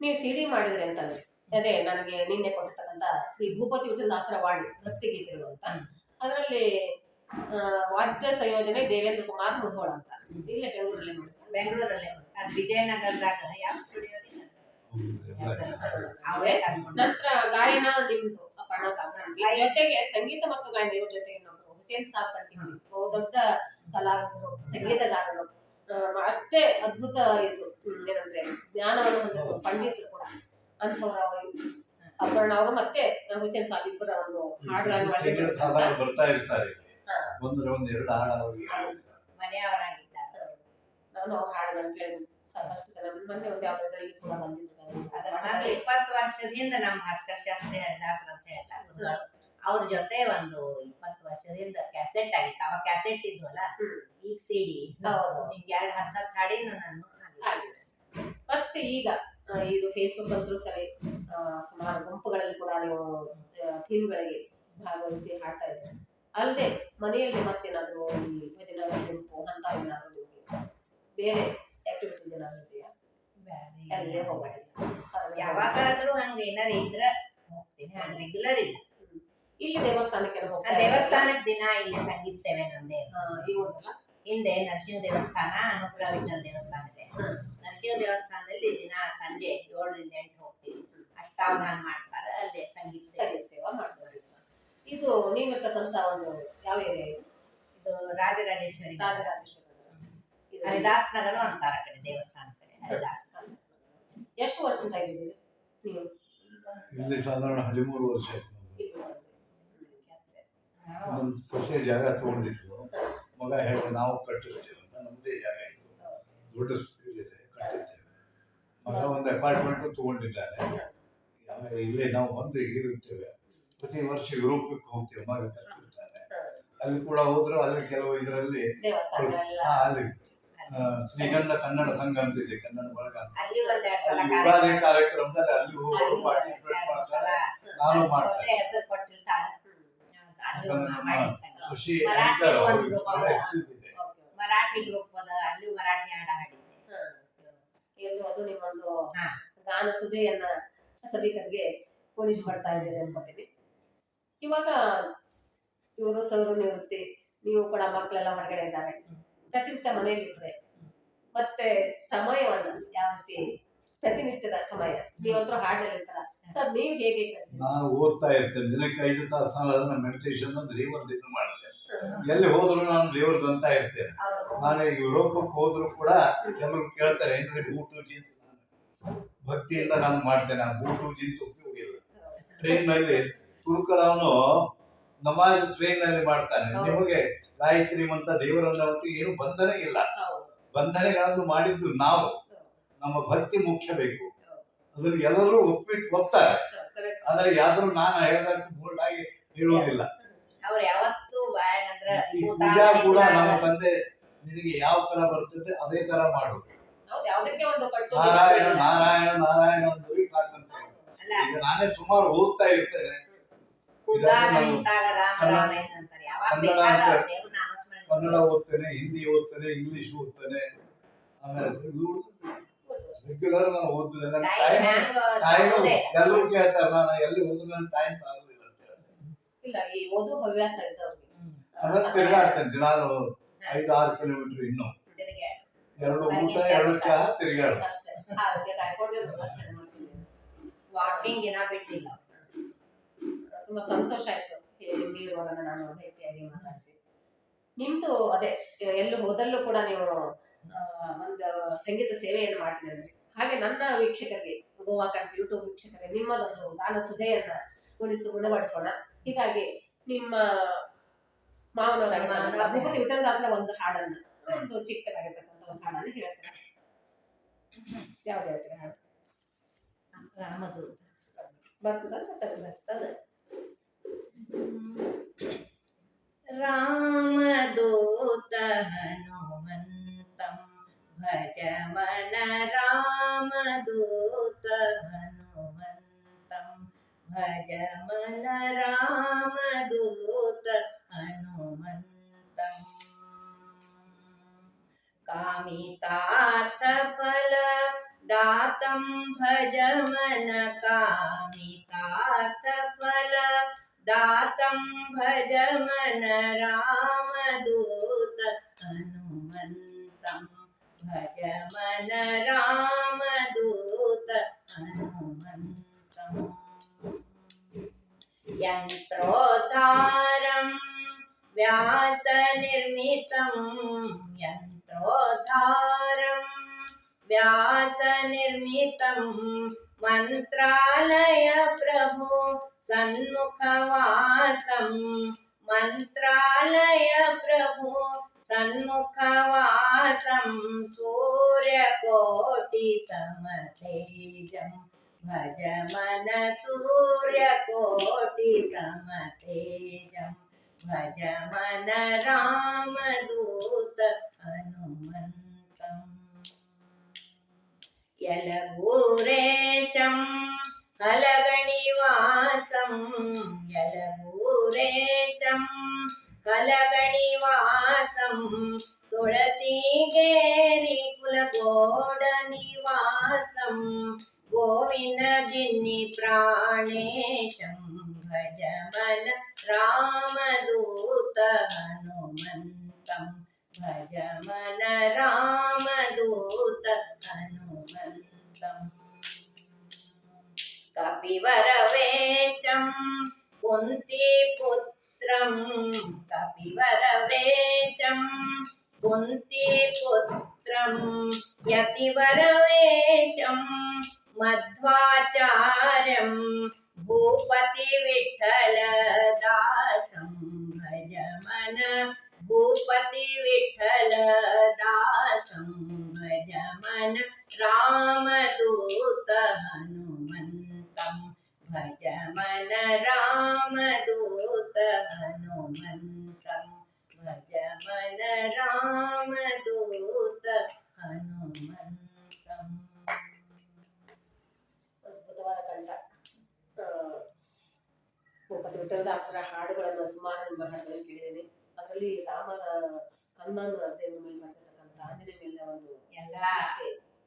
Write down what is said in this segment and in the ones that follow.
ನೀವು ಸಿಡಿ ಮಾಡಿದ್ರೆ ಅಂತಂದ್ರೆ ಅದೇ ನನಗೆ ನಿನ್ನೆ ಕೊಟ್ಟಿರ್ತಕ್ಕಂಥ ಶ್ರೀ ಭೂಪತಿ ವಿಠಲದಾಸರ ವಾಣಿ ಭಕ್ತಿಗೀತೆಗಳು ಅಂತ. ಹ್ಮ್. ಅದರಲ್ಲಿ ವಾದ್ಯ ಸಂಯೋಜನೆ ದೇವೇಂದ್ರ ಕುಮಾರ್ ಮುಧೋಳ ಅಂತ. ಇಲ್ಲೇ ಬೆಂಗಳೂರಲ್ಲಿ ಬೆಂಗಳೂರಲ್ಲೇ ಅದು ವಿಜಯನಗರದಾಗ ಯಾವ ಸ್ಟುಡಿಯೋ ನಂತರ ಗಾಯನ ನಿಮ್ದು ಅಪರ್ಣ ಜೊತೆಗೆ ಸಂಗೀತ ಮತ್ತು ಗಾಯನ ಇವ್ರ ಜೊತೆಗೆ ನಮ್ದು ಹುಸೇನ್ ಸಾಬ್ ಅಂತ ದೊಡ್ಡ ಕಲಾವಿದರು ಸಂಗೀತಗಾರರು. ಅಷ್ಟೇ ಅದ್ಭುತ ಇದು. ಏನಂದ್ರೆ ಜ್ಞಾನವನ್ನು ಹೊಂದಿರುವ ಪಂಡಿತರು ಕೂಡ ಅಂಥವ್ರ ಅಪರ್ಣ ಅವರು ಮತ್ತೆ ಹುಸೇನ್ ಸಾಬ್ ಇಬ್ಬರ ಒಂದು ಹಾಡುಗಳನ್ನು ಬರ್ತಾ ಇರ್ತಾರೆ. ಒಂದ್ರ ಒಂದ್ ಎರಡು ಹಾಡು ಅವ್ರಿಗೆ ಮನೆಯವರಾಗಿದ್ದಾರೆ. ನಾನು ಅವ್ರ ಹಾಡುಗಳನ್ನು ಸಾಕಷ್ಟು ಜನ ಮೊನ್ನೆ ಒಂದು ಯಾವ್ದಾದ್ರಲ್ಲಿ ಕೂಡ ಬಂದಿದ್ದಾರೆ ಅದರ ಇಪ್ಪತ್ತು ವರ್ಷದಿಂದ ನಮ್ಮ ಭಾಸ್ಕರ್ ಶಾಸ್ತ್ರಿ ಹರಿದಾಸರು ಅಂತ ಹೇಳ್ತಾರೆ. ಅವ್ರ ಜೊತೆ ಒಂದು ಇಪ್ಪತ್ತು ವರ್ಷದಿಂದ ಕ್ಯಾಸೆಟ್ ಆಗಿತ್ತು. ಅವಾಗ ಕ್ಯಾಸೆಟ್ ಇದ್ವಲ್ಲ. ಈಗ ಸಿಡಿ ಹೌದು. ಎರಡು ಹತ್ತತ್ತು ಹಾಡಿನ ನಾನು. ಮತ್ತೆ ಈಗ ಇದು ಫೇಸ್ಬುಕ್ ಅಂತೂ ಸರಿ ಸುಮಾರು ಗುಂಪುಗಳಲ್ಲಿ ಕೂಡ ನೀವು ಥೀಮ್ಗಳಿಗೆ ಭಾಗವಹಿಸಿ ಹಾಡ್ತಾ ಇದ್ದೆ ಅಲ್ಲದೆ ಮನೆಯಲ್ಲಿ ಮತ್ತೇನಾದ್ರು ಈ ಭಜನಾ ಗುಂಪು ಅಂತ ಏನಾದ್ರು ನಿಮಗೆ ಬೇರೆ ಆಕ್ಟಿವಿಟೀಸ್ ಏನಾದ್ರು ಇದೆಯಾ? ಅಲ್ಲೇ ಹೋಗ್ಬೇಡಿ. ಯಾವಾಗಾದ್ರೂ ಹಂಗೆ ಏನಾರ ಇದ್ರೆ ಹೋಗ್ತೀನಿ. ಹಂಗ ರೆಗ್ಯುಲರ್ ಇಲ್ಲ. ಇಲ್ಲಿ ದೇವಸ್ಥಾನಕ್ಕೆ ದೇವಸ್ಥಾನದ ದಿನ ಇಲ್ಲಿ ಸಂಗೀತ ಸೇವೆ ಒಂದಲ್ಲ ಹಿಂದೆ ನರಸಿಂಹ ದೇವಸ್ಥಾನ ಅನುಗ್ರಹ ವಿಠಲ್ ದೇವಸ್ಥಾನ ಇದೆ. ನರಸಿಂಹ ದೇವಸ್ಥಾನದಲ್ಲಿ ದಿನ ಸಂಜೆ ಏಳರಿಂದ ಎಂಟು ಹೋಗ್ತೀವಿ. ಅಷ್ಟಾವಧಾನ ಮಾಡ್ತಾರೆ ಅಲ್ಲಿ ಸಂಗೀತ ಸೇವೆ. ಸಂಗೀತ ಸೇವಾ ಮಾಡ್ತಾರೆ ಇದು ನೀವು ಇರ್ತಕ್ಕಂತ ಒಂದು ಯಾವ ಏರಿಯಾ ಇದು? ಇದು ರಾಜರಾಜೇಶ್ವರಿ. ರಾಜರಾಜೇಶ್ವರ ಇದು ಹರಿದಾಸ್ ನಗರ ಅಂತಾರ ಆ ಕಡೆ ದೇವಸ್ಥಾನ ಕಡೆ ಹರಿದಾಸ್ ನಗರ. ಎಷ್ಟು ವರ್ಷದಿಂದ ಇದ್ದೀರಿ ನೀವು? ಇಲ್ಲಿ ಸಾಧಾರಣ ಹದಿಮೂರು ವರ್ಷ ಆಯ್ತು ನಮ್ದು. ಇಲ್ಲಿ ಬಂದು? ನಾವು ಒಂದು ಸೊಸೆ ಜಾಗ ತಗೊಂಡಿದ್ರು. ಮಗ ಹೇಳಿ ನಾವು ಕಟ್ಟಿಸ್ತೇವೆ ಅಂತ. ನಮ್ಮದೇ ಜಾಗ ಇದು. ದೊಡ್ಡ ಸ್ಕೂಲ್ ಇದೆ ಕಟ್ಟಿದ್ದೇವೆ. ಮಗ ಒಂದು ಅಪಾರ್ಟ್ಮೆಂಟ್ ತಗೊಂಡಿದ್ದಾನೆ. ಆಮೇಲೆ ಇಲ್ಲೇ ನಾವು ಬಂದು ಇರುತ್ತೇವೆ. ಪ್ರತಿ ವರ್ಷ ಯುರೋಪಕ್ಕೆ ಹೋಗ್ತೇವೆ ಮಗ ಕಟ್ಟಿರ್ತಾನೆ ಅಲ್ಲಿ ಕೂಡ ಹೋದ್ರು ಅಲ್ಲಿ ಕೆಲವು ಇದರಲ್ಲಿ ಅಲ್ಲಿ. ಶ್ರೀಗಂಧ ಕನ್ನಡ ಸಂಘ ಅಂತ ಇದೆ ಕನ್ನಡ ಬಳಗ ಯುಗಾದಿ ಕಾರ್ಯಕ್ರಮದಲ್ಲಿ ಅಲ್ಲಿ ಹೋಗಿ ಪಾರ್ಟಿಸಿಪೇಟ್ ಮಾಡ್ತಾರೆ. ನಾನು ಮಾಡ್ತೇನೆ. ಮಾಡಿದ ಸಂಘ. ಖುಷಿ ಮರಾಠಿ ಒಂದು ಮರಾಠಿ ಗ್ರೂಪ್ ಅದ ಅಲ್ಲಿ ಮರಾಠಿ ಹಾಡ ಹಾಡಿದ್ದೆ ಎಲ್ಲೂ ಅದು ನಿಮ್ಮೊಂದು ಹಾ. ಗಾನ ಸುದೆಯನ್ನ ಸಭಿಕರಿಗೆ ಉಳಿಸ್ಕೊಡ್ತಾ ಇದ್ದೀರಿ ಅನ್ಕೋತೀನಿ ಇವಾಗ ಇವರು ಸೌರ ನಿವೃತ್ತಿ ನೀವು ಕೂಡ ಮಕ್ಕಳೆಲ್ಲ ಹೊರಗಡೆ ಇದ್ದಾರೆ. ಪ್ರತಿನಿತ್ಯ ಮನೆಯಲ್ಲಿ ಇದ್ರೆ ಮತ್ತೆ ಸಮಯವನ್ನ ಯಾವ ರೀತಿ ಪ್ರತಿನಿತ್ಯದ ಸಮಯ ನೀವಂತೂ ಸರ್ ನೀವು ಹೇಗೆ ನಾನು ಓದ್ತಾ ಇರ್ತೇನೆ. ದಿನಕ್ಕೆ ಐದು ತಾಸು ನಾನು ಮೆಡಿಟೇಷನ್ ದೇವರ ಇದು ಮಾಡ್ತೇನೆ. ಎಲ್ಲಿ ಹೋದ್ರು ನಾನು ದೇವ್ರದ್ದು ಅಂತ ಇರ್ತೇನೆ. ನಾನು ಈಗ ಯುರೋಪಕ್ಕೆ ಹೋದ್ರು ಕೂಡ ಕೆಲವರು ಕೇಳ್ತಾರೆ ಏನ್ರಿ ಬೂಟು ಜೀನ್ಸ್? ಭಕ್ತಿಯಿಂದ ನಾನು ಮಾಡ್ತೇನೆ. ಆ ಬೂಟು ಜೀನ್ಸ್ ಉಪಯೋಗ ಇಲ್ಲ. ಟ್ರೈನ್ನಲ್ಲಿ ತುಳುಕರವನು ನಮಾಜ್ ಟ್ರೈನ್ನಲ್ಲಿ ಮಾಡ್ತಾನೆ. ನಿಮಗೆ ಗಾಯತ್ರಿ ಮಂತ ದೇವರನ್ನ ಏನು ಬಂಧನೆ ಇಲ್ಲ. ಬಂಧನೆಗಳನ್ನು ಮಾಡಿದ್ದು ನಾವು. ನಮ್ಮ ಭಕ್ತಿ ಮುಖ್ಯ ಬೇಕು. ಅದ್ರಲ್ಲಿ ಎಲ್ಲರೂ ಒಪ್ಪಿ ಒಪ್ತಾರೆ. ಆದ್ರೆ ಯಾವ್ದು ನಾನು ಹೇಳಿದಾಗ ಬೋಲ್ಡ್ ಆಗಿ ಹೇಳೋದಿಲ್ಲ. ಅವ್ರು ಯಾವತ್ತೂ ಬಾಯಂದ್ರ ಈ ಪೂಜಾ ಕೂಡ ನಮ್ಮ ತಂದೆ ನಿನಗೆ ಯಾವ ತರ ಬರ್ತದೆ ಅದೇ ತರ ಮಾಡು. ನಾರಾಯಣ ನಾರಾಯಣ ನಾರಾಯಣ ಅಂದ್ರೆ ಸಾಕಂತ. ಈಗ ನಾನೇ ಸುಮಾರು ಓದ್ತಾ ಇರ್ತೇನೆ. ಅಂತ- ಕನ್ನಡ ಓದ್ತೇನೆ ಹಿಂದಿ ಓದ್ತೇನೆ ಇಂಗ್ಲಿಷ್ ಓದ್ತೇನೆ. ಆಮೇಲೆ ರೆಗ್ಯುಲರ್ ನಾನು ಓದ್ತಿದ್ದೆ ನನ್ನ ಟೈಮ್ ಟೈಮ್. ಎಲ್ಲರೂ ಕೇಳ್ತಾರೆ. ನಾನು ಎಲ್ಲಿ ಹೋದ್ರು ನನ್ನ ಟೈಮ್ ಆಗೋದಿಲ್ಲ ಅಂತ ಇಲ್ಲ ಈ ಓದು ಹವ್ಯಾಸ ಇದ್ದವ್ರಿಗೆ. ಆಮೇಲೆ ತಿರುಗಾಡ್ತೇನೆ ನಾನು ಐದು ಆರು ಕಿಲೋಮೀಟರ್ ಇನ್ನು. ಎರಡು ಊಟ ಎರಡು ಚಹಾ ತಿರುಗಾಡ ವಾಕಿಂಗ್ ಏನ ಬಿಟ್ಟಿಲ್ಲ. ತುಂಬಾ ಸಂತೋಷ ಆಯ್ತು. ನೀರುವರನ್ನ ನಾನು ಭೇಟಿಯಾಗಿ ಮಾತಾಡಿಸಿ. ನಿಮ್ದು ಅದೇ ಎಲ್ಲೂ ಹೋದಲ್ಲೂ ಕೂಡ ನೀವು ಒಂದು ಸಂಗೀತ ಸೇವೆಯನ್ನು ಮಾಡ್ತಿದ್ದೇನೆ. ಹಾಗೆ ನನ್ನ ವೀಕ್ಷಕರಿಗೆ ಗೋವಾ ಕಂಟ್ರಿ ಯೂಟ್ಯೂಬ್ ವೀಕ್ಷಕರಿಗೆ ನಿಮ್ಮದೊಂದು ಗಾನ ಸುಧೆಯನ್ನ ಉಳಿಸಿ ಗುಣಪಡಿಸೋಣ ಹೀಗಾಗಿ ನಿಮ್ಮ ಮಾವನವರ ಭೂಪತಿ ವಿಠಲದಾಸರ ಒಂದು ಹಾಡನ್ನ ಒಂದು ಚಿಕ್ಕದಾಗಿರ್ತಕ್ಕಂಥ ಒಂದು ಹಾಡನ್ನ ಹೇಳ್ತೀರಾ ಯಾವ್ದು ಹೇಳ್ತೀರ ಹಾಡು? ರಾಮದೂತ ಬರ್ತದ ರಾಮದೂತ ಹನುಮಂತಂ भज मन रामदूत हनुमन्तं। भज मन रामदूत हनुमन्तं। कामितार्थफल दातं भज मन कामितार्थफल दातं भज मन राम జమన రామదూత హనుమంతం యంత్రోధారం వ్యాస నిర్మితం యంత్రోధారం వ్యాస నిర్మితం మంత్రాలయ ప్రభు సన్ముఖవాసం మంత్రాలయ ప్రభు सन्मुखवासं सूर्यकोटिसमतेजम् भज मन सूर्यकोटिसमतेजं भज मन रामदूत हनुमन्तम् यलगूरेशं हलगणिवासं यलगूरेशं हलगणिवासं तुळसीगेरि कुलगोडनिवासं गोविन्दजिन्नि प्राणेशं भज मन रामदूत हनुमन्तं भज मन रामदूत हनुमन्तम् कपिवरवेशं कुन्तीपुत्रं कपिवरवेशं कुन्तीपुत्रं यतिवरवेशं मध्वाचार्यं मन रामदूत हनुमन्तं भज मन रामदूत हनुमन्तं ಬಲರಾಮದೂತ ಹನುಮಂತಂ. ಅದ್ಭುತವಾದ ಕಂಡ ವಿಠಲದಾಸರ ಹಾಡುಗಳನ್ನು ಸುಮಾರು ಮರಣಗಳನ್ನು ಕೇಳಿದ್ದೇನೆ. ಅದರಲ್ಲಿ ರಾಮನ ಹನುಮಾನ ದೇವರ ಮೇಲೆ ಬರ್ತಕ್ಕಂಥ ಆಂಜನೇಯ ಒಂದು ಎಲ್ಲ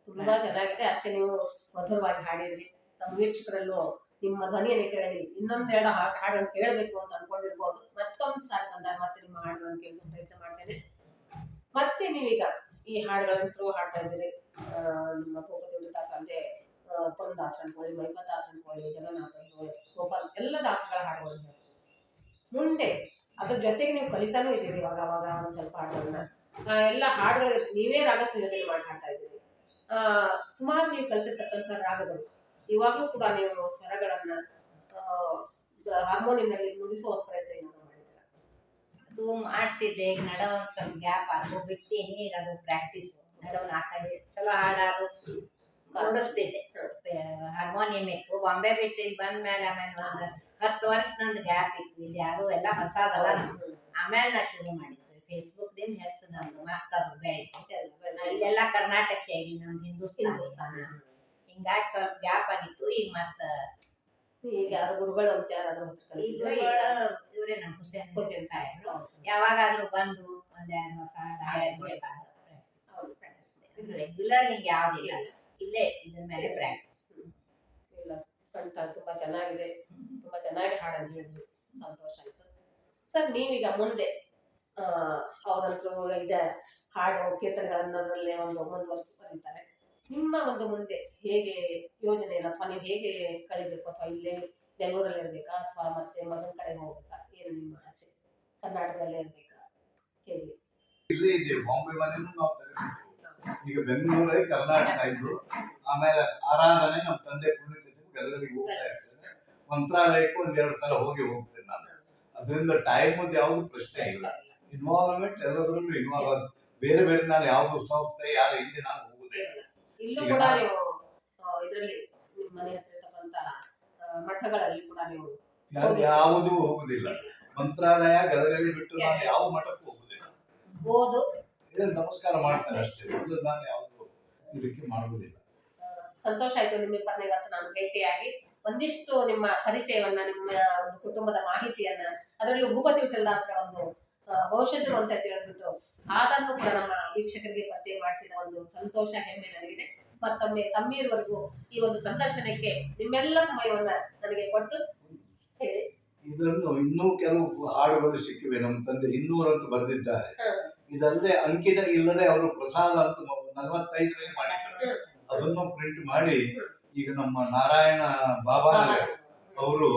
ತುಂಬಾ ಚೆನ್ನಾಗಿದೆ. ಅಷ್ಟೇ ನೀವು ಮಧುರವಾಗಿ ಹಾಡಿದ್ರಿ. ನಮ್ಮ ವೀಕ್ಷಕರಲ್ಲೂ ನಿಮ್ಮ ಧ್ವನಿಯನ್ನು ಕೇಳಿ ಇನ್ನೊಂದೆರಡು ಹಾಡನ್ನು ಕೇಳಬೇಕು ಅಂತ ಅನ್ಕೊಂಡಿರ್ಬೋದು. ಮತ್ತೊಂದು ಮತ್ತೆ ನಿಮ್ಮ ಹಾಡುಗಳನ್ನು ಕೇಳಿಸೋ ಪ್ರಯತ್ನ ಮಾಡ್ತೇನೆ ಮತ್ತೆ ನೀವೀಗ ಈ ಹಾಡುಗಳನ್ನು ಥ್ರೂ ಹಾಡ್ತಾ ಇದ್ದೀರಿ. ನಿಮ್ಮ ಭೂಪತಿ ವಿಠಲದಾಸ ದಾಸನ ಕೋಳಿ ಅನ್ಕೊಳ್ಳಿ ದಾಸನ ಕೋಳಿ, ಜಗನ್ನಾಥ ಕೋಳಿ, ಗೋಪಾಲ್ ಎಲ್ಲ ದಾಸಗಳ ಹಾಡುಗಳನ್ನು ಮುಂದೆ ಅದ್ರ ಜೊತೆಗೆ ನೀವು ಕಲಿತಾನೂ ಇದ್ದೀರಿ ಇವಾಗ, ಅವಾಗ ಒಂದು ಸ್ವಲ್ಪ ಹಾಡುಗಳನ್ನ. ಎಲ್ಲ ಹಾಡುಗಳು ನೀವೇ ರಾಗ ಸಂಯೋಜನೆ ಮಾಡಿ ಹಾಡ್ತಾ ಇದ್ದೀರಿ. ಸುಮಾರು ನೀವು ಕಲಿತಿರ್ತಕ್ಕಂಥ ರಾಗಗಳು. ಇವಾಗಲೂ ಕೂಡ ನೀವು ಸ್ವರಗಳನ್ನ ಹಾರ್ಮೋನಿಯಂನಲ್ಲಿ ಮಾಡಿದ್ದೀರಾ ಅದು ಮಾಡ್ತಿದ್ದೆ ಈಗ ನಡ ಒಂದ್ ಸ್ವಲ್ಪ ಗ್ಯಾಪ್ ಅದು ಬಿಟ್ಟಿನಿ ಈಗ ಅದು ಪ್ರಾಕ್ಟೀಸ್ ನಡ ಒಂದ್ ನಾಲ್ಕೈದು ಚಲೋ ಹಾಡಾರು ನುಡಿಸ್ತಿದ್ದೆ ಹಾರ್ಮೋನಿಯಂ ಇತ್ತು. ಬಾಂಬೆ ಬಿಟ್ಟು ಇಲ್ಲಿ ಬಂದ ಮೇಲೆ ಆಮೇಲೆ ಒಂದು ಹತ್ತು ವರ್ಷ ನಂದು ಗ್ಯಾಪ್ ಇತ್ತು. ಇಲ್ಲಿ ಯಾರು ಎಲ್ಲ ಹೊಸದಲ್ಲ ಆಮೇಲೆ ನಾ ಶುರು ಮಾಡಿದ್ದು. ಫೇಸ್ಬುಕ್ ದಿಂದ ಹೆಚ್ಚು ನಂದು ಮತ್ತದು ಬೆಳೀತು ಇಲ್ಲೆಲ್ಲ ಕರ್ನಾಟಕ ಶೈಲಿ ನಮ್ದು ಹಿಂದೂಸ್ತಾನ. ಹಿಂಗಾಗಿ ಸ್ವಲ್ಪ ಗ್ಯಾಪ್ ಆಗಿತ್ತು. ಈಗ ಮತ್ತ ಈಗ ಗುರುಗಳು ಯಾರಾದ್ರೂ ಹತ್ರ ಈಗ ಇವರೇ ನಮ್ಮ ಖುಷಿ ಹುಸೇನ್ ಸಾಹೇಬ್ರು. ಯಾವಾಗಾದ್ರೂ ಬಂದು ಒಂದೆರಡು ಹೊಸ ಹಾಡುಗಳು ರೆಗ್ಯುಲರ್ ನಿಮ್ಗೆ ಯಾವ್ದಿಲ್ಲ. ಇಲ್ಲೇ ಇದ್ರ ಮೇಲೆ ಪ್ರಾಕ್ಟೀಸ್ ಕಂಠ ತುಂಬಾ ಚೆನ್ನಾಗಿದೆ. ತುಂಬಾ ಚೆನ್ನಾಗಿ ಹಾಡನ್ನು ಹೇಳಿದ್ರು. ಸಂತೋಷ ಆಯ್ತು. ಸರ್ ನೀವೀಗ ಮುಂದೆ ಅವರಂತೂ ಇದ ಹಾಡು ಕೀರ್ತನೆಗಳನ್ನದರಲ್ಲೇ ಒಂದು ಮುಂದುವರೆದು ಬರೀತಾರೆ. ನಿಮ್ಮ ಒಂದು ಮುಂದೆ ಹೇಗೆ ಯೋಜನೆ ಏನಪ್ಪಾ ನೀವು ಹೇಗೆ ಕಳಿಬೇಕು ಅಥವಾ ಇಲ್ಲೇ ಬೆಂಗಳೂರಲ್ಲಿ ಇರ್ಬೇಕಾ ಅಥವಾ ಮತ್ತೆ ಮಗನ ಕಡೆ ಹೋಗ್ಬೇಕಾ? ಏನು ನಿಮ್ಮ ಆಸೆ ಕರ್ನಾಟಕದಲ್ಲೇ ಇರ್ಬೇಕಾ? ಇಲ್ಲಿ ಇಲ್ಲೇ ಇದ್ದೇವೆ ಬಾಂಬೆ ಮನೆಯೂ ನಾವು ತೆಗೆದಿದ್ದು ಈಗ ಬೆಂಗಳೂರೇ ಕರ್ನಾಟಕ ಇದು. ಆಮೇಲೆ ಆರಾಧನೆ ನಮ್ಮ ತಂದೆ ಪುಣ್ಯಕ್ಕೆ ಎಲ್ಲರಿಗೂ ಹೋಗ್ತಾ ಇರ್ತೇನೆ. ಮಂತ್ರಾಲಯಕ್ಕೂ ಒಂದೆರಡು ಎರಡು ಸಲ ಹೋಗಿ ಹೋಗ್ತೇನೆ ನಾನು. ಅದರಿಂದ ಟೈಮ್ ಯಾವುದು ಪ್ರಶ್ನೆ ಇಲ್ಲ. ಇನ್ವಾಲ್ವ್ಮೆಂಟ್ ಎಲ್ಲದರಲ್ಲೂ ಇನ್ವಾಲ್ವ್ ಬೇರೆ ಬೇರೆ ನಾನು ಯಾವುದು ಸಂಸ್ಥೆ ಯಾರು ಹಿಂದೆ ನಾನು ಹೋಗುದೇ ಇಲ್ಲ. ಕೂಡ ನೀವು ಇದರಲ್ಲಿ ಮನೆ ಹತ್ತಿರ ಮಠಗಳಲ್ಲಿ ಕೂಡ ನೀವು ನಾನು ಯಾವುದೂ ಹೋಗುದಿಲ್ಲ. ಮಂತ್ರಾಲಯ ಗದಗಲ್ಲಿ ಬಿಟ್ಟು ನಾನು ಯಾವ ಮಠಕ್ಕೂ ಹೋಗುದಿಲ್ಲ. ಓದು. ಇದನ್ನ ನಮಸ್ಕಾರ ಮಾಡ್ತಾರೆ ಅಷ್ಟೇ. ನಾನು ಯಾವುದು ಇದಕ್ಕೆ ಮಾಡುವುದಿಲ್ಲ. ಸಂತೋಷ ಆಯ್ತು ನಿಮ್ಮ ಇವತ್ತು ನಾನು ಭೇಟಿಯಾಗಿ. ಒಂದಿಷ್ಟು ನಿಮ್ಮ ಪರಿಚಯವನ್ನ ನಿಮ್ಮ ಒಂದು ಕುಟುಂಬದ ಮಾಹಿತಿಯನ್ನ ಅದರಲ್ಲಿ ಭೂಪತಿ ವಿಠಲದಾಸರ ಒಂದು ಭವಿಷ್ಯದ ಅಂತ ಹೇಳ್ಬಿಟ್ಟು ಅದನ್ನು ಕೂಡ ನಮ್ಮ ವೀಕ್ಷಕರಿಗೆ ಪರಿಚಯ ಮಾಡಿಸಿದ ಒಂದು ಸಂತೋಷ ಹೆಮ್ಮೆ ನನಗಿದೆ. ಮತ್ತೊಮ್ಮೆ ಸಮೀರ್ವರೆಗೂ ಈ ಒಂದು ಸಂದರ್ಶನಕ್ಕೆ ನಿಮ್ಮೆಲ್ಲ ಸಮಯವನ್ನ ನನಗೆ ಕೊಟ್ಟು ಹೇಳಿ. ಇದನ್ನು ಇನ್ನೂ ಕೆಲವು ಹಾಡುಗಳು ಸಿಕ್ಕಿವೆ. ನಮ್ಮ ತಂದೆ ಇನ್ನೂರಂತೂ ಬರೆದಿದ್ದಾರೆ. ಇದಲ್ಲದೆ ಅಂಕಿತ ಇಲ್ಲದೆ ಅವರು ಪ್ರಸಾದ ಅಂತ ನಲವತ್ತೈದರಲ್ಲಿ ಮಾಡಿದ್ದಾರೆ ಅದನ್ನು ಪ್ರಿಂಟ್ ಮಾಡಿ ಈಗ ನಮ್ಮ ನಾರಾಯಣ ಬಾಬಾ ಅವರು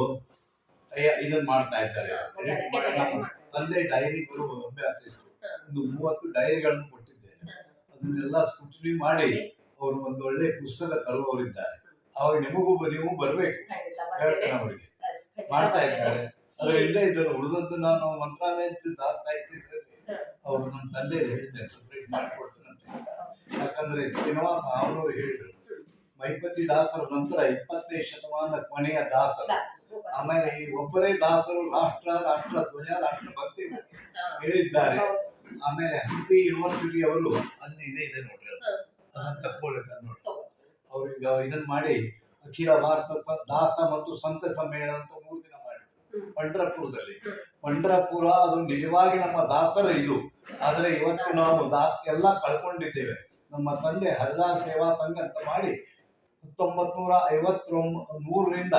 ಇದನ್ನ ಮಾಡ್ತಾ ಇದ್ದಾರೆ. ನಮ್ಮ ತಂದೆ ಡೈರಿ ಬರುವ ಅಭ್ಯಾಸ ಇತ್ತು. ಒಂದು ಮೂವತ್ತು ಡೈರಿಗಳನ್ನು ಕೊಟ್ಟಿದ್ದೇನೆ. ಅದನ್ನೆಲ್ಲ ಸ್ಕೂಟನಿ ಮಾಡಿ ಅವರು ಒಂದು ಒಳ್ಳೆ ಪುಸ್ತಕ ತರುವವರಿದ್ದಾರೆ. ಅವಾಗ ನಿಮಗೂ ನೀವು ಬರಬೇಕು. ಹೇಳ್ತೇನೆ ಅವರಿಗೆ. ಮಾಡ್ತಾ ಇದ್ದಾರೆ. ಹಿಂದೆ ಇದನ್ನು ಉಳಿದಂತೆ ನಾನು ಮಂಕಾಲ ದಾಸ ಇದ್ದಿದ್ರಲ್ಲಿ ಅವ್ರು ನನ್ನ ತಂದೆ ಹೇಳಿದ್ದಾರೆ. ಸಪ್ರೇಟ್ ಮಾಡ್ಕೊಡ್ತೇನೆ ಅಂತ ಯಾಕಂದ್ರೆ ಶ್ರೀನಿವಾಸ ಅವರು ಹೇಳಿದ್ರು ಮೈಪತಿ ದಾಸರ ನಂತರ ಇಪ್ಪತ್ತನೇ ಶತಮಾನದ ಕೊನೆಯ ದಾಸರು. ಆಮೇಲೆ ಈ ಒಬ್ಬರೇ ದಾಸರು ರಾಷ್ಟ್ರ ರಾಷ್ಟ್ರ ಧ್ವಜ ರಾಷ್ಟ್ರ ಭಕ್ತಿ ಹೇಳಿದ್ದಾರೆ. ಆಮೇಲೆ ಹಂಪಿ ಯೂನಿವರ್ಸಿಟಿ ಅವರು ಅಲ್ಲಿ ಇದೆ ಇದೆ ನೋಡ್ರಿ. ಅದನ್ನ ತಕ್ಕೊಳ್ಬೇಕು ನೋಡಿ ಹೌದು. ಅವ್ರಿಗೆ ಇದನ್ನ ಮಾಡಿ ಅಖಿಲ ಭಾರತ ದಾಸ ಮತ್ತು ಸಂತ ಸಮ್ಮೇಳನ ಅಂತ ಮೂರು ದಿನ ಮಾಡಿದ್ರು ಹ್ಮ್. ಪಂಡ್ರಪುರದಲ್ಲಿ. ಪಂಡ್ರಪುರ ಅದು ನಿಜವಾಗಿ ನಮ್ಮ ದಾಸರ ಇದು. ಆದ್ರೆ ಇವತ್ತು ನಾವು ದಾಸ ಎಲ್ಲ ಕಳ್ಕೊಂಡಿದ್ದೇವೆ. ನಮ್ಮ ತಂದೆ ಹರಿದಾಸ ಸೇವಾ ಸಂಘ ಅಂತ ಮಾಡಿ ಹತ್ತೊಂಬತ್ ನೂರ ಐವತ್ತೊಂಬ ಮೂರರಿಂದ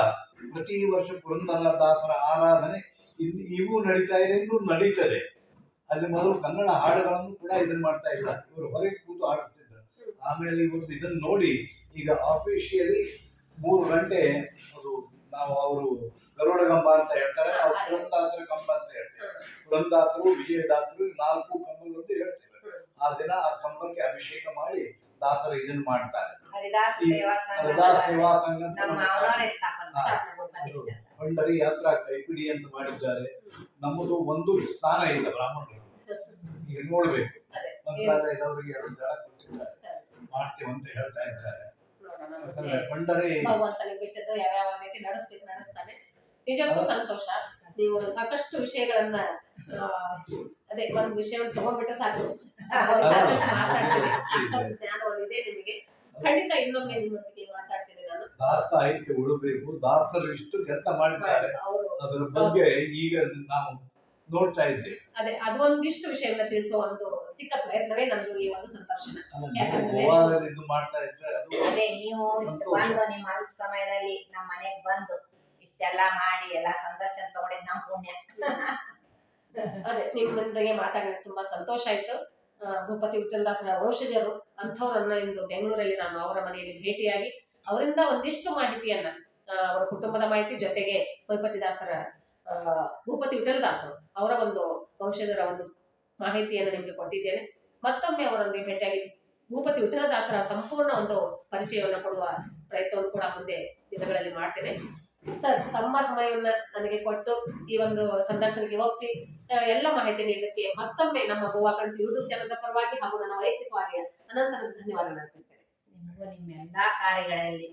ಪ್ರತಿ ವರ್ಷ ಪುರಂದರ ದಾಸರ ಆರಾಧನೆ ಇನ್ ಇವು ನಡೀತಾ ಇದೆ ಇನ್ನೂ ನಡೀತದೆ. ಅಲ್ಲಿ ಮೊದಲು ಕನ್ನಡ ಹಾಡುಗಳನ್ನು ಕೂಡ ಇದನ್ನ ಮಾಡ್ತಾ ಇಲ್ಲ ಇವರು ಹೊರಗೆ ಕೂತು ಹಾಡುತ್ತಿದ್ದರು. ಆಮೇಲೆ ಇವರು ಇದನ್ನ ನೋಡಿ ಈಗ ಆಫೀಷಿಯಲಿ ಮೂರು ಗಂಟೆ ಅದು ನಾವು ಅವರು ಗರುಡ ಕಂಬ ಅಂತ ಹೇಳ್ತಾರೆ ನಾವು ಪುರಂದಾತ್ರ ಕಂಬ ಅಂತ ಹೇಳ್ತೇವೆ ಪುರಂದಾತ್ರು ವಿಜಯದಾತ್ರು ನಾಲ್ಕು ಕಂಬಗಳು ಅಂತ ಹೇಳ್ತೇವೆ ಆ ದಿನ ಆ ಕಂಬಕ್ಕೆ ಅಭಿಷೇಕ ಮಾಡಿ ದಾಸರು ಇದನ್ನ ಮಾಡ್ತಾರೆ. ಪಂಡರಿ ಯಾತ್ರಾ ಕೈಪಿಡಿ ಅಂತ ಮಾಡಿದ್ದಾರೆ. ನಮ್ಮದು ಒಂದು ಸ್ಥಾನ ಇಲ್ಲ ಬ್ರಾಹ್ಮಣರು ಈಗ ನೋಡ್ಬೇಕು. ಮಂತ್ರಾಲಯದವರಿಗೆ ಎರಡು ಜನ ಕೊಟ್ಟಿದ್ದಾರೆ ಮಾಡ್ತೇವೆ ಅಂತ ಹೇಳ್ತಾ ಇದ್ದಾರೆ. ಭಗವಂತನಿಗೆ ಬಿಟ್ಟದ್ದು ಯಾವ್ಯಾವ ರೀತಿ ನಡೆಸ್ಬೇಕು ನಡೆಸ್ತಾನೆ. ನಿಜಕ್ಕೂ ಸಂತೋಷ. ನೀವು ಸಾಕಷ್ಟು ವಿಷಯಗಳನ್ನ ಅದೇ ಒಂದು ವಿಷಯವನ್ನು ತಗೊಂಡ್ಬಿಟ್ರೆ ಸಾಕು. ಸಾಕಷ್ಟು ಮಾತಾಡ್ತೀವಿ. ಅಷ್ಟೊಂದು ಜ್ಞಾನವನ್ನು ಇದೆ ನಿಮಗೆ. ಖಂಡಿತ ಇನ್ನೊಮ್ಮೆ ನಿಮ್ಮೊಂದಿಗೆ ಮಾತಾಡ್ತೀನಿ ನಾನು. ಭಾರತ ಐತಿ ಉಳಬೇಕು. ದಾಸರು ಇಷ್ಟು ಕೆಲಸ ಮಾಡಿದ್ದಾರೆ. ಅದರ ಬಗ್ಗೆ ಈಗ ನಾವು ನೋಡ್ತಾ ಇದ್ದೇವೆ ಅದೇ ಅದೊಂದಿಷ್ಟು ವಿಷಯಗಳನ್ನ ತಿಳಿಸುವ ಒಂದು ಚಿಕ್ಕ ಪ್ರಯತ್ನವೇ ನಮ್ದು ಈ ಒಂದು ಸಂದರ್ಶನ. ಯಾಕಂದ್ರೆ- ಮಾಡ್ತಾ ಇದ್ರೆ ಅದು ನೀವು ಇಷ್ಟು. ಬಂದು ನಿಮ್ಮ ಅಲ್ಪ ಸಮಯದಲ್ಲಿ ನಮ್ಮ ಮನೆಗೆ ಬಂದು ಇಷ್ಟೆಲ್ಲ ಮಾಡಿ ಎಲ್ಲ ಸಂದರ್ಶನ ತಗೊಂಡಿದ್ ನಮ್ ಪುಣ್ಯ. ಅದೇ ನಿಮ್ಮೊಂದಿಗೆ ಮಾತಾಡಿದ ತುಂಬಾ ಸಂತೋಷ ಆಯ್ತು. ಭೂಪತಿ ವಿಠಲದಾಸರ ವಂಶಜರು ಅಂಥವ್ರನ್ನ ಇಂದು ಬೆಂಗಳೂರಲ್ಲಿ ನಾನು ಅವರ ಮನೆಯಲ್ಲಿ ಭೇಟಿಯಾಗಿ ಅವರಿಂದ ಒಂದಿಷ್ಟು ಮಾಹಿತಿಯನ್ನ ಅವರ ಕುಟುಂಬದ ಮಾಹಿತಿ ಜೊತೆಗೆ ಭೂಪತಿ ದಾಸರ ಆ, ಭೂಪತಿ ವಿಠಲದಾಸರು ಅವರ ಒಂದು ವಂಶಜರ ಒಂದು ಮಾಹಿತಿಯನ್ನು ನಿಮಗೆ ಕೊಟ್ಟಿದ್ದೇನೆ. ಮತ್ತೊಮ್ಮೆ ಅವರೊಂದಿಗೆ ಭೇಟಿಯಾಗಿ ಭೂಪತಿ ವಿಠಲದಾಸರ ಸಂಪೂರ್ಣ ಒಂದು ಪರಿಚಯವನ್ನು ಕೊಡುವ ಪ್ರಯತ್ನವನ್ನು ಕೂಡ ಮುಂದೆ ದಿನಗಳಲ್ಲಿ ಮಾಡ್ತೇನೆ. ಸರ್, ತಮ್ಮ ಸಮಯವನ್ನ ನನಗೆ ಕೊಟ್ಟು ಈ ಒಂದು ಸಂದರ್ಶನಕ್ಕೆ ಒಪ್ಪಿ ಎಲ್ಲ ಮಾಹಿತಿ ನೀಡಕ್ಕೆ ಮತ್ತೊಮ್ಮೆ ನಮ್ಮ ಗೋವಾ ಕಂಟಿ ಯೂಟ್ಯೂಬ್ ಚಾನಲ್ ಪರವಾಗಿ ಹಾಗೂ ನನ್ನ ವೈಯಕ್ತಿಕವಾಗಿ ಅನಂತ ಧನ್ಯವಾದಗಳು ಅರ್ಪಿಸ್ತೇನೆ. ನಿಮಗೂ ನಿಮ್ಮ ಎಲ್ಲಾ ಕಾರ್ಯಗಳಲ್ಲಿ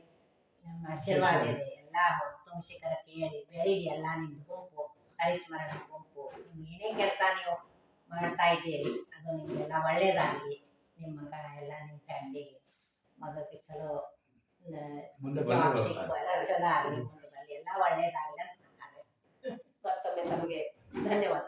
ನಮ್ಮ ಆಶೀರ್ವಾದ ಇದೆ ಎಲ್ಲ ಹೊತ್ತು ಕೇಳಿ ಬೆಳೀಲಿ ಎಲ್ಲ ನಿಮ್ದು ಗುಂಪು, ಹರಿಸ್ಮರಣ ಗುಂಪು, ನಿಮ್ಗೆ ಏನೇ ಕೆಲಸ ನೀವು ಮಾಡ್ತಾ ಇದ್ದೀರಿ, ಅದು ನಿಮ್ಗೆಲ್ಲ ಒಳ್ಳೇದಾಗ್ಲಿ. ನಿಮ್ಮ ಮಗ ಎಲ್ಲ ನಿಮ್ಮ ಫ್ಯಾಮಿಲಿ ಮಗಕ್ಕೆ ಚಲೋ ಮುಂದೆ ಜಾಬ್ ಚಲೋ ಆಗ್ಲಿ ಮುಂದೆ ಬರಲಿ ಎಲ್ಲ ಒಳ್ಳೇದಾಗ್ಲಿ ಅಂತ ಹಾರೈಸ್ತೀನಿ. ಮತ್ತೊಮ್ಮೆ ತಮಗೆ ಧನ್ಯವಾದ